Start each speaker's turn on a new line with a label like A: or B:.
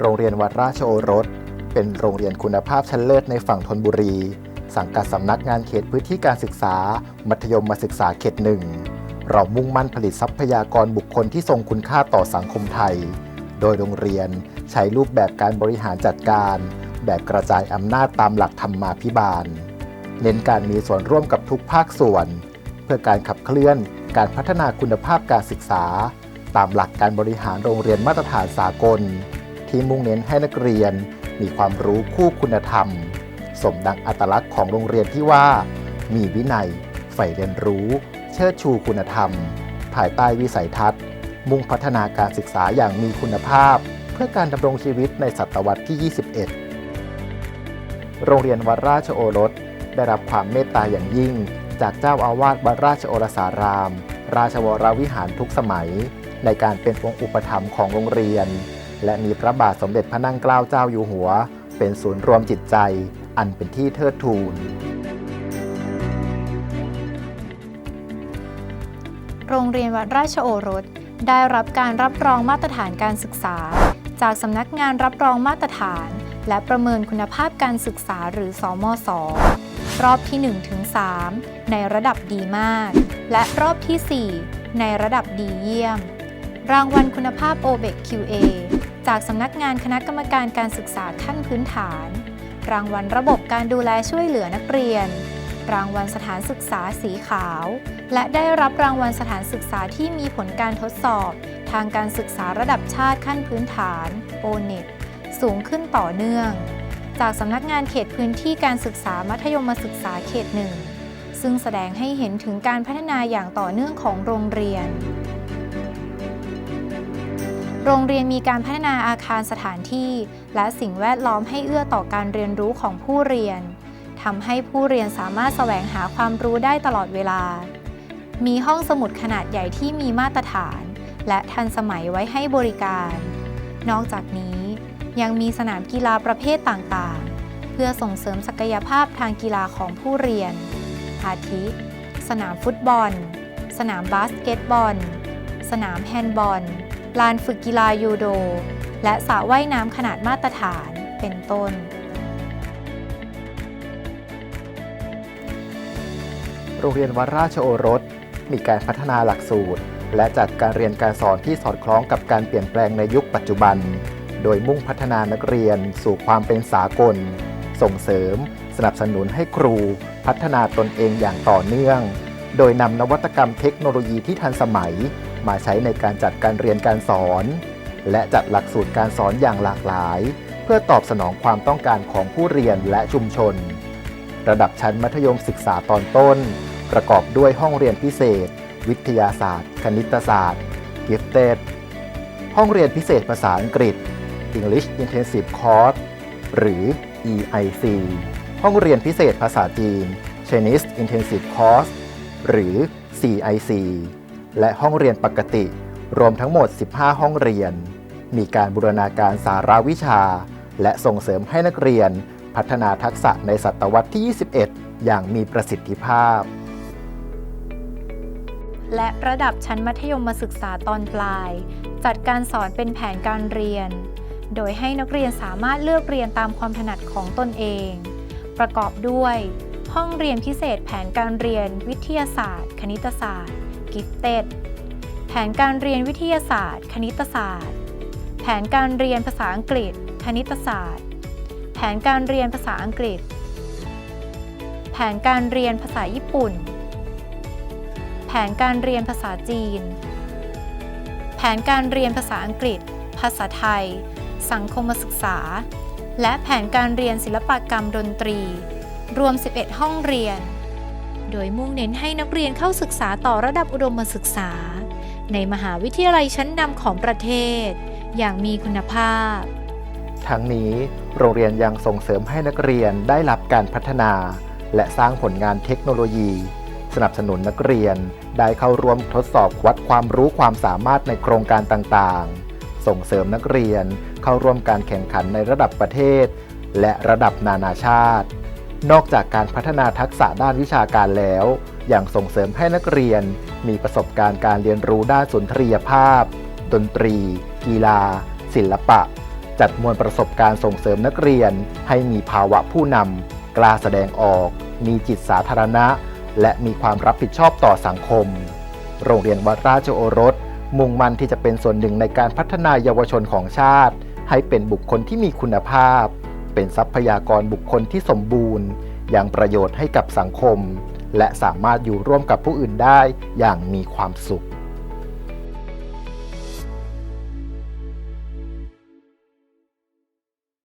A: โรงเรียนวัดราชโอรส เป็นโรงเรียนคุณภาพชั้นเลิศในฝั่งธนบุรี สังกัดสำนักงานเขตพื้นที่การศึกษา มัธยมมาศึกษาเขตหนึ่งเรามุ่งมั่นผลิตทรัพยากรบุคคลที่ทรงคุณค่าต่อสังคมไทย โดยโรงเรียนใช้รูปแบบการบริหารจัดการ แบบกระจายอำนาจตามหลักธรรมาภิบาล เน้นการมีส่วนร่วมกับทุกภาคส่วน เพื่อการขับเคลื่อนการพัฒนาคุณภาพการศึกษา ตามหลักการบริหารโรงเรียนมาตรฐานสากล ที่มุ่งเน้นให้นักเรียนมีความรู้คู่คุณธรรม สมดังอัตลักษณ์ของโรงเรียนที่ว่า มีวินัยใฝ่เรียนรู้ เชิดชูคุณธรรม ภายใต้วิสัยทัศน์ มุ่งพัฒนาการศึกษาอย่างมีคุณภาพ เพื่อการดำรงชีวิตในศตวรรษที่ 21 โรงเรียนวัดราชโอรส ได้รับความเมตตาอย่างยิ่ง จากเจ้าอาวาสวัดราชโอรสาราม ราชวรวิหารทุกสมัย ในการเป็นองค์อุปถัมภ์ของโรงเรียน และมีพระบาทสมเด็จพระนั่งเกล้าเจ้าอยู่หัว เป็นศูนย์รวมจิตใจ อันเป็นที่เทิดทูน
B: โรงเรียนวัดราชโอรส ได้รับการรับรองมาตรฐานการศึกษา จากสำนักงานรับรองมาตรฐาน และประเมินคุณภาพการศึกษาหรือสอมศรอบที่ 1-3 ในระดับดีมาก และรอบที่ 4 ในระดับดีเยี่ยม รางวัลคุณภาพ o b e c QA จากสำนักงานคณะกรรมการการศึกษาขั้นพื้นฐาน รางวัลระบบการดูแลช่วยเหลือนักเรียน รางวัลสถานศึกษาสีขาว และได้รับรางวัลสถานศึกษาที่มีผลการทดสอบ ทางการศึกษาระดับชาติขั้นพื้นฐาน o n e t สูงขึ้นต่อเนื่อง จากสำนักงานเขตพื้นที่การศึกษามัธยมศึกษาเขตหนึ่งซึ่งแสดงให้เห็นถึงการพัฒนาอย่างต่อเนื่องของโรงเรียน โรงเรียนมีการพัฒนาอาคารสถานที่ และสิ่งแวดล้อมให้เอื้อต่อการเรียนรู้ของผู้เรียนทำให้ผู้เรียนสามารถแสวงหาความรู้ได้ตลอดเวลา มีห้องสมุดขนาดใหญ่ที่มีมาตรฐาน และทันสมัยไว้ให้บริการ นอกจากนี้ยังมีสนามกีฬาประเภทต่างๆ เพื่อส่งเสริมศักยภาพทางกีฬาของผู้เรียน อาทิ สนามฟุตบอล สนามบาสเกตบอล สนามแฮนด์บอล ลานฝึกกีฬายูโด และสระว่ายน้ำขนาดมาตรฐานเป็นต้น
A: โรงเรียนวัดราชโอรส มีการพัฒนาหลักสูตร และจัดการเรียนการสอนที่สอดคล้องกับการเปลี่ยนแปลงในยุคปัจจุบัน โดยมุ่งพัฒนานักเรียนสู่ความเป็นสากล ส่งเสริม สนับสนุนให้ครู พัฒนาตนเองอย่างต่อเนื่อง โดยนำนวัตกรรมเทคโนโลยีที่ทันสมัย มาใช้ในการจัดการเรียนการสอน และจัดหลักสูตรการสอนอย่างหลากหลาย เพื่อตอบสนองความต้องการของผู้เรียนและชุมชน ระดับชั้นมัธยมศึกษาตอนต้น ประกอบด้วยห้องเรียนพิเศษ วิทยาศาสตร์ คณิตศาสตร์ Gifted ห้องเรียนพิเศษภาษาอังกฤษ English Intensive Course หรือ EIC ห้องเรียนพิเศษภาษาจีน Chinese Intensive Course หรือ CIC และห้องเรียนปกติ รวมทั้งหมด 15 ห้องเรียน มีการบูรณาการสาราวิชา และส่งเสริมให้นักเรียน พัฒนาทักษะในศตวรรษที่ 21 อย่างมีประสิทธิภาพ
B: และระดับชั้นมัธยมศึกษาตอนปลาย จัดการสอนเป็นแผนการเรียน โดยให้นักเรียนสามารถเลือกเรียนตามความถนัดของตนเอง ประกอบด้วย ห้องเรียนพิเศษแผนการเรียน วิทยาศาสตร์ คณิตศาสตร์ Gifted แผนการเรียนวิทยาศาสตร์ คณิตศาสตร์ แผนการเรียนภาษาอังกฤษ คณิตศาสตร์ แผนการเรียนภาษาอังกฤษ แผนการเรียนภาษาญี่ปุ่น แผนการเรียนภาษาจีน แผนการเรียนภาษาอังกฤษ ภาษาไทย สังคมศึกษา และแผนการเรียนศิลปกรรมดนตรี รวม 11 ห้องเรียน ดยมุ่งเน้นให้นักเรียนเข้าศึกษาต่อระดับอุดมศึกษา ในมหาวิทยาลัยชั้นนำของประเทศ อย่างมีคุณภาพ
A: ทั้งนี้โรงเรียนยังส่งเสริมให้นักเรียนได้รับการพัฒนา และสร้างผลงานเทคโนโลยี สนับสนุนนักเรียนได้เข้าร่วมทดสอบวัดความรู้ความสามารถในโครงการต่างๆ ส่งเสริมนักเรียนเข้าร่วมการแข่งขันในระดับประเทศ และระดับนานาชาติ นอกจากการพัฒนาทักษะด้านวิชาการแล้วยังส่งเสริมให้นักเรียน มีประสบการณ์การเรียนรู้ด้านสุนทรียภาพ ดนตรี กีฬา ศิลปะ จัดมวลประสบการณ์ส่งเสริมนักเรียน ให้มีภาวะผู้นำกล้าแสดงออก มีจิตสาธารณะ และมีความรับผิดชอบต่อสังคม โรงเรียนวัดราชโอรส มุ่งมั่นที่จะเป็นส่วนหนึ่งในการพัฒนายาวชนของชาติ ให้เป็นบุคคลที่มีคุณภาพ เป็นทรัพยากรบุคคลที่สมบูรณ์ อย่างประโยชน์ให้กับสังคม และสามารถอยู่ร่วมกับผู้อื่นได้อย่างมีความสุข